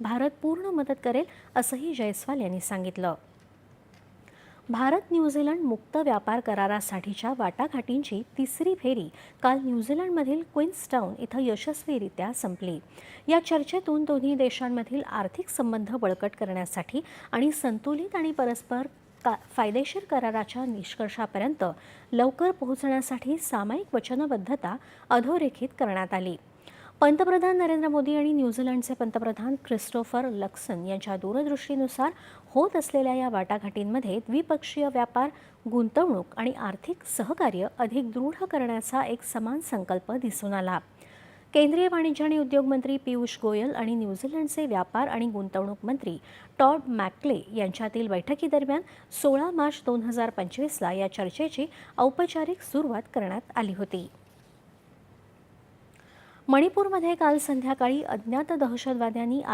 भारत पूर्ण मदत करेल असंही जयस्वाल यांनी सांगितलं. भारत न्यूझीलंड मुक्त व्यापार करारासाठीच्या वाटाघाटींची तिसरी फेरी काल न्यूझीलंडमधील क्विन्सटाऊन इथं यशस्वीरित्या संपली. या चर्चेतून दोन्ही देशांमधील आर्थिक संबंध बळकट करण्यासाठी आणि संतुलित आणि परस्पर का फायदेशीर कराराच्या निष्कर्षापर्यंत लवकर पोहोचण्यासाठी सामायिक वचनबद्धता अधोरेखित करण्यात आली. पंतप्रधान नरेंद्र मोदी आणि न्यूझीलंडचे पंतप्रधान क्रिस्टोफर लक्सन यांच्या दूरदृष्टीनुसार होत असलेल्या या वाटाघाटींमध्ये द्विपक्षीय व्यापार गुंतवणूक आणि आर्थिक सहकार्य अधिक दृढ करण्याचा एक समान संकल्प दिसून आला. केंद्रीय वाणिज्य आणि उद्योग मंत्री पियुष गोयल आणि न्यूझीलंडचे व्यापार आणि गुंतवणूक मंत्री टॉड मॅकले यांच्यातील बैठकीदरम्यान सोळा मार्च दोन हजार पंचवीसला या चर्चेची औपचारिक सुरुवात करण्यात आली होती. मणिपूरमध्ये काल संध्याकाळी अज्ञात दहशतवाद्यांनी